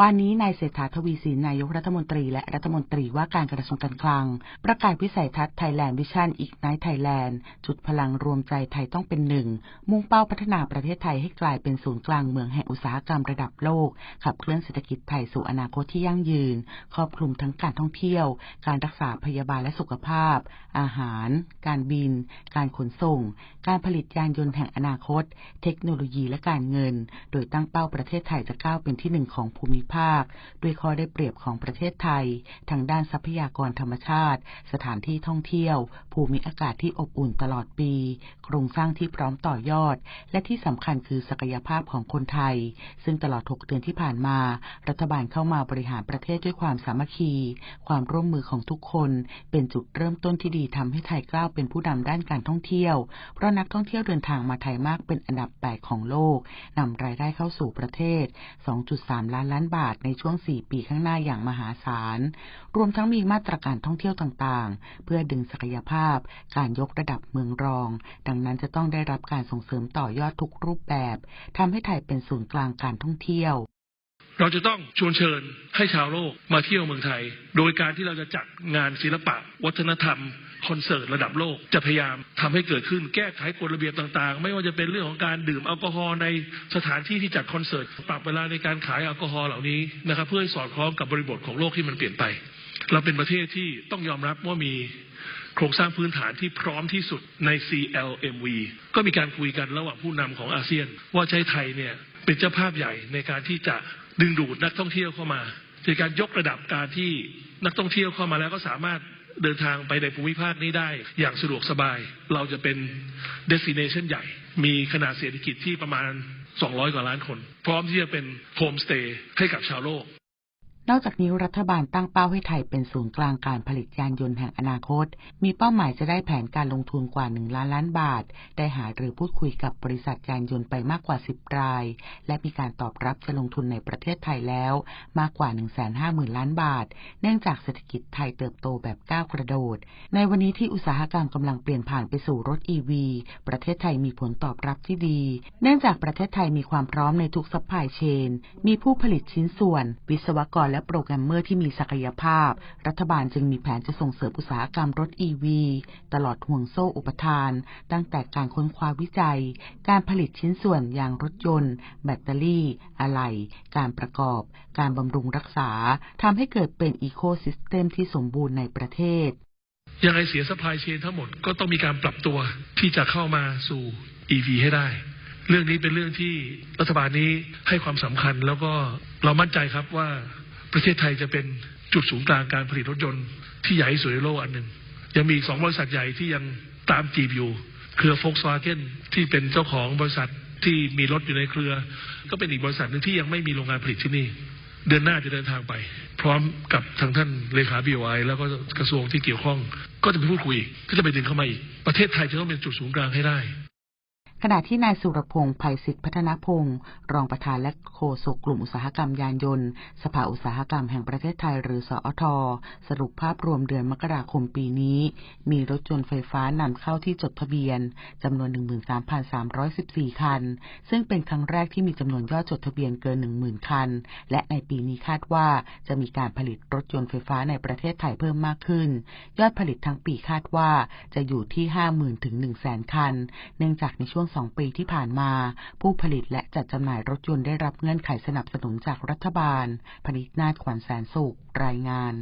วันนี้นายเศรษฐาทวีสินนายกรัฐมนตรีและรัฐมนตรีว่าการกระทรวงการคลัง ประกาศวิสัยทัศน์ไทยแลนด์วิชั่นอีกไนท์ไทยแลนด์จุดพลังรวมใจไทยต้องเป็นหนึ่ง มุ่งเป้าพัฒนาประเทศไทยให้กลายเป็นศูนย์กลางเมืองแห่งอุตสาหกรรมระดับโลก ขับเคลื่อนเศรษฐกิจไทยสู่อนาคตที่ยั่งยืน ครอบคลุมทั้งการท่องเที่ยว การรักษาพยาบาลและสุขภาพ อาหาร การบิน การขนส่ง การผลิตยานยนต์แห่งอนาคต เทคโนโลยีและการเงิน โดยตั้งเป้าประเทศไทยจะก้าวเป็นที่หนึ่งของภูมิภาค ด้วยข้อได้เปรียบของประเทศไทย ทางด้านทรัพยากรธรรมชาติ สถานที่ท่องเที่ยว ภูมิอากาศที่อบอุ่นตลอดปี โครงสร้างที่พร้อมต่อยอด และที่สำคัญคือศักยภาพของคนไทย ซึ่งตลอด 6 เดือนที่ผ่านมา รัฐบาลเข้ามาบริหารประเทศด้วยความสามัคคี ความร่วมมือของทุกคน เป็นจุดเริ่มต้นที่ดีทำให้ไทยกล้าวเป็นผู้นำด้านการท่องเที่ยว เพราะนักท่องเที่ยวเดินทางมาไทยมากเป็นอันดับ 8 ของโลกนำรายได้เข้าสู่ประเทศ 2.3 ล้านล้านบาทในช่วง 4 ปีข้างหน้าอย่างมหาศาล รวมทั้งมีมาตรการท่องเที่ยวต่างๆ เพื่อดึงศักยภาพ การยกระดับเมืองรอง ดังนั้นจะต้องได้รับการส่งเสริมต่อยอดทุกรูปแบบทำให้ไทยเป็นศูนย์กลางการท่องเที่ยวเราจะต้องชวนเชิญให้ชาวโลกมาเที่ยวเมืองไทย โดยการที่เราจะจัดงานศิลปะ วัฒนธรรม อนเสิร์ตระดับโลกจะพยายามทำให้เกิดขึ้นแก้ไขกฎระเบียบต่างๆ ไม่ว่าจะเป็นเรื่องของการดื่มแอลกอฮอล์ในสถานที่ที่จัดคอนเสิร์ตปรับเวลาในการขายแอลกอฮอล์เหล่านี้นะครับเพื่อให้สอดคล้องกับบริบทของโลกที่มันเปลี่ยนไป เราเป็นประเทศที่ต้องยอมรับว่ามีโครงสร้างพื้นฐานที่พร้อมที่สุดใน CLMV ก็มีการคุยกันระหว่างผู้นำของอาเซียน ว่าใช้ไทยเนี่ยเป็นเจ้าภาพใหญ่ในการที่จะดึงดูดนักท่องเที่ยวเข้ามาในการยกระดับการที่นักท่องเที่ยวเข้ามาแล้วก็สามารถ เดินทางไปในภูมิภาคนี้ได้อย่างสะดวกสบาย เราจะเป็นเดสิเนชันใหญ่ มีขนาดเศรษฐกิจที่ประมาณ 200 กว่าล้านคน พร้อมที่จะเป็นโฮมสเตย์ให้กับชาวโลก นอกจากนี้รัฐบาลตั้งเป้าให้ไทยเป็นศูนย์กลางการผลิตยานยนต์แห่งอนาคต มีเป้าหมายจะได้แผนการลงทุนกว่า 1 ล้านล้านบาท ได้หาหรือพูดคุยกับบริษัทยานยนต์ไปมากกว่า 10 ราย และมีการตอบรับจะลงทุนในประเทศไทยแล้วมากกว่า 150,000 ล้านบาท เนื่องจากเศรษฐกิจไทยเติบโตแบบก้าวกระโดด ในวันนี้ที่อุตสาหกรรมกำลังเปลี่ยนผ่านไปสู่รถ EV ประเทศไทยมีผลตอบรับที่ดี เนื่องจากประเทศไทยมีความพร้อมในทุกซัพพลายเชน มีผู้ผลิตชิ้นส่วน วิศวกรและโปรแกรมเมอร์ที่มีศักยภาพ รัฐบาลจึงมีแผนจะส่งเสริมอุตสาหกรรมรถ EV ตลอดห่วงโซ่อุปทาน ตั้งแต่การค้นคว้าวิจัย การผลิตชิ้นส่วนยางรถยนต์ แบตเตอรี่ อะไหล่การประกอบ การบำรุงรักษาทำให้เกิดเป็นอีโคซิสเต็มที่สมบูรณ์ในประเทศ ยังไงเสียสปายเชนทั้งหมดก็ต้องมีการปรับตัวที่จะเข้ามาสู่ EV ให้ได้เรื่องนี้เป็นเรื่องที่รัฐบาลนี้ให้ความสำคัญแล้วก็เรามั่นใจครับว่า ประเทศไทยจะเป็นจุดศูนย์กลางการผลิตรถยนต์ที่ใหญ่สุดในโลกอันหนึ่ง ยังมีอีกสองบริษัทใหญ่ที่ยังตามจีบอยู่ เครือ Volkswagen ที่เป็นเจ้าของบริษัทที่มีรถอยู่ในเครือ ก็เป็นอีกบริษัทหนึ่งที่ยังไม่มีโรงงานผลิตที่นี่ เดือนหน้าจะเดินทางไป พร้อมกับทางท่านเลขา BOI แล้วก็กระทรวงที่เกี่ยวข้อง ก็จะไปพูดคุยอีกก็จะไปดึงเข้ามาอีกประเทศไทยจะต้องเป็นจุดศูนย์กลางให้ได้ ขณะที่นายสุรพงษ์ภัยศิษฐ์พัฒนพงศ์รองประธานและโฆษกกลุ่มอุตสาหกรรมยานยนต์ สภาอุตสาหกรรมแห่งประเทศไทยหรือสอทสรุปภาพรวมเดือนมกราคมปีนี้ มีรถยนต์ไฟฟ้านำเข้าที่จดทะเบียนจำนวน 13,314 คัน ซึ่งเป็นครั้งแรกที่มีจำนวนยอดจดทะเบียนเกิน 10,000 คัน และในปีนี้คาดว่าจะมีการผลิตรถยนต์ไฟฟ้าในประเทศไทยเพิ่มมากขึ้น ยอดผลิตทั้งปีคาดว่าจะอยู่ที่ 50,000ถึง100,000 คัน เนื่องจากในช่วงสองปีที่ผ่านมา ผู้ผลิตและจัดจำหน่ายรถยนต์ได้รับเงื่อนไขสนับสนุนจากรัฐบาล พนิษนาถขวัญแสนสุข รายงาน